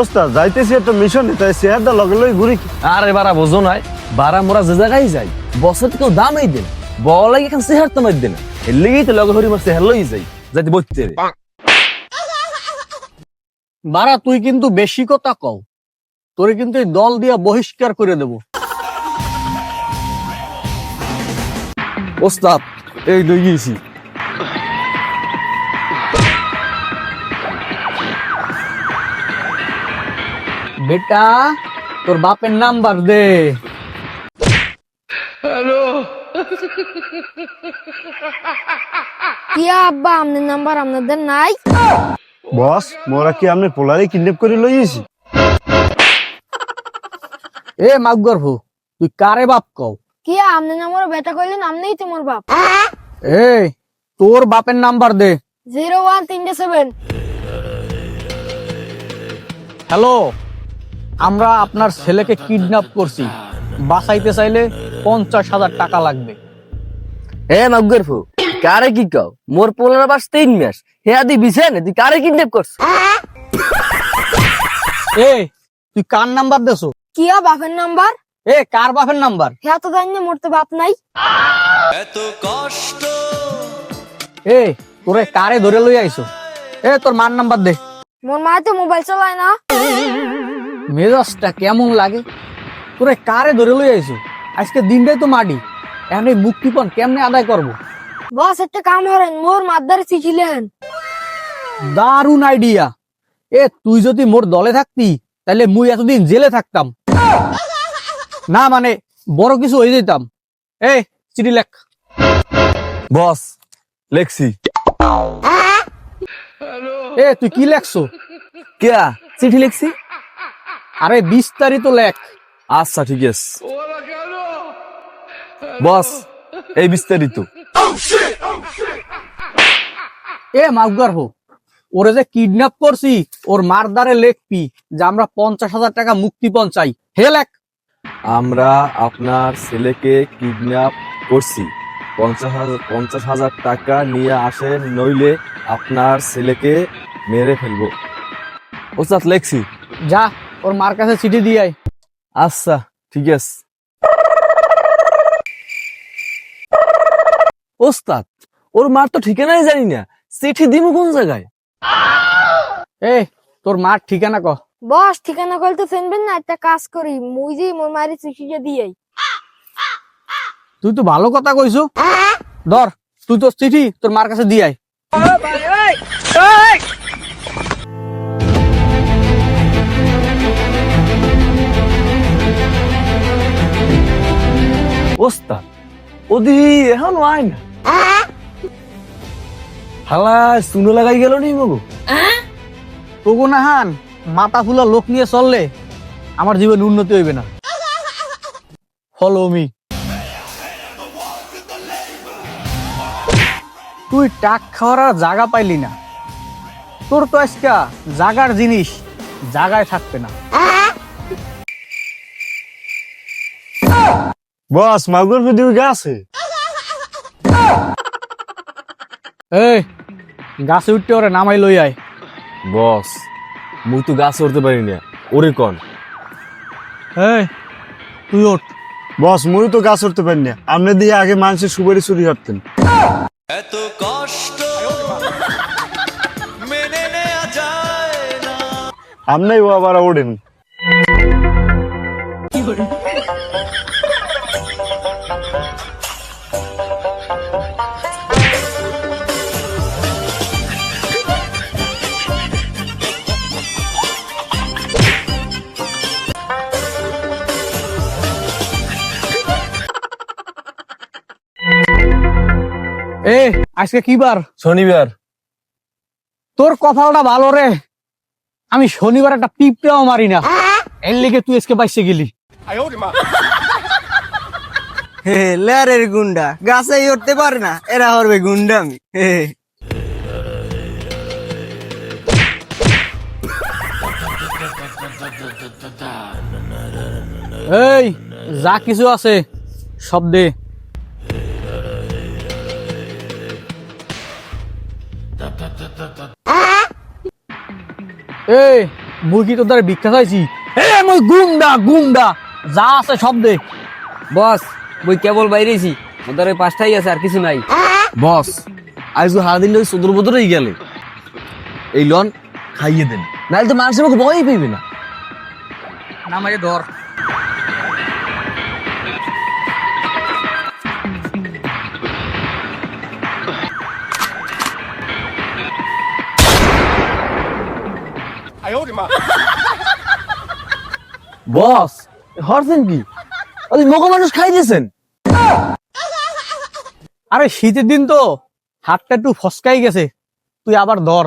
ওস্তাদ যাইতেছি একটা মিশনে তাই চেহারটা লগে লগে ঘুরি আরে বারা বোঝো নাই বারা মোরা যে জায়গায় যাই বছর কেউ দামই দেন বল এখান সেহার তোমার দেন এর লেগেই তো লগে হরি মার সেহার লই যাই যাতে বইতে রে। বারা তুই কিন্তু বেশি কথা কও, তোরে কিন্তু এই দল দিয়া বহিষ্কার করে দেব। ওস্তাদ, এই দই গিয়েছি। বেটা তোর বাপের নাম্বার দে। কি আব্বা আপনার নাম্বার আপনাদের নাই? বস মোরা কি আপনি পোলারে কিডন্যাপ করে লইয়েছি এ মাগর হো তুই কারে বাপ কও? কি আপনার নাম্বার বেটা কইলেন আপনিই তোমার বাপ। এ তোর বাপের নাম্বার দে। জিরো ওয়ান তিনটে সেভেন। হ্যালো। আমরা আপনার ছেলেকে কিডন্যাপ করছি। বাঁচাইতে চাইলে পঞ্চাশ হাজার টাকা লাগবে। হে মাগুর ফু কারে কি কও? মোর পোলার বাস তিন মাস। হে আদি বিছেন তুই কারে কিডন্যাপ করছ? এ তুই কার নাম্বার দেছো? কি বাপের নাম্বার? এ কার বাপের নাম্বার? হ্যাঁ তো জানি মোর তো বাপ নাই। এ তোরে কারে ধরে লই আইছো? এ তোর মার নাম্বার দে। মোর মা তো মোবাইল চালায় না। মেজাজটা কেমন লাগে? তোরে কারে ধরে লই আইছো? আজকে দিনটাই তো মাডি এখন এই মুক্তিপণ কেমনে আদায় করব? বস একটা কাম করেন মোর মাদ্দারে শিখিলেন দারুণ আইডিয়া। এ তুই যদি মোর দলে থাকতি তাহলে মুই এতদিন জেলে থাকতাম। না মানে বড় কিছু হয়ে যেতাম এ চিঠি লেখ। বস লেখছি। এ তুই কি লেখছো? কে চিঠি লিখছি? আরে বিস্তারিত লেখ। আচ্ছা ঠিক আছে। বস এই বিস্তারিত। এ মাউগার হো ওরে যে কিডন্যাপ করছি ওর মারদারে লেখবি যে আমরা পঞ্চাশ হাজার টাকা মুক্তিপণ চাই। হে লেখ। আমরা আপনার ছেলেকে কিডন্যাপ করছি। পঞ্চাশ হাজার পঞ্চাশ হাজার টাকা নিয়ে আসেন নইলে আপনার ছেলেকে মেরে ফেলব। ওস্তাদ লেখছি। যা। ওর মার কাছে চিঠি দিয়ে আয়। আচ্ছা ঠিক আছে। ওস্তাদ ওর মার তো ঠিকানাই জানি না। চিঠি দিব কোন জায়গায়? এ তোর মার ঠিকানা কহ বস ঠিকানা কল তো চিনবেন না একটা কাজ করি। মুই যে মোর মারি চিঠিটা দিয়ে তুই তো ভালো কথা কইছো। ধর তুই তো চিঠি তোর মার কাছে দিয়ে আয়। ওদি এখনও আয় না। হালা শুনে লাগাই গেল নি মগো। তবু না হান, মাথা ফুলা লোক নিয়ে চললে আমার জীবন উন্নতি হইবে না। ফলো মি তুই টাক খাওয়ার আর জায়গা পাইলি না। তোর তো আজকা জাগার জিনিস জাগায় থাকবে না। বস মাগুর ভিডিও আছে? এই গাছে উঠতে ওরে নামাই লই আয়। বস মুই তো গাছ উঠতে পারি না। ওরে কন। এই তুই ওঠ। বস মুই তো গাছ উঠতে পারি না। আপনি দিয়ে আগে মানুষের সুপারি চুরি করতেন। আপনি ও আবার ওড়েন। এ আজকে কি বার? শনিবার। তোর কপালটা ভালো রে। আমি শনিবার একটা পিঁপড়াও মারি না। এর লিগে তুই আজকে বাইসে গেলি। হে লেয়ারের গুন্ডা। গাছে উঠতে পারে না এরা হবে গুন্ডা আমি। এই যা কিছু আছে সব এই ভিক্ষা চাইছি। এ মুই গুন্ডা গুন্ডা। যা আছে সব দে। বস বই কেবল বাইরেছি। ওদের ওই পাঁচটাই আছে আর কিছু নাই। বস আজ তো সারাদিন ওই বদরেই গেলে। এই লন খাইয়ে দেন। নাহলে তো মানুষের মুখে ভয়ই পেবে না। না মাকে ধর বস হরছেন কি? ওই মগ মানুষ খাই দিয়েছেন। আরে শীতের দিন তো হাতটা একটু ফসকাই গেছে। তুই আবার ধর।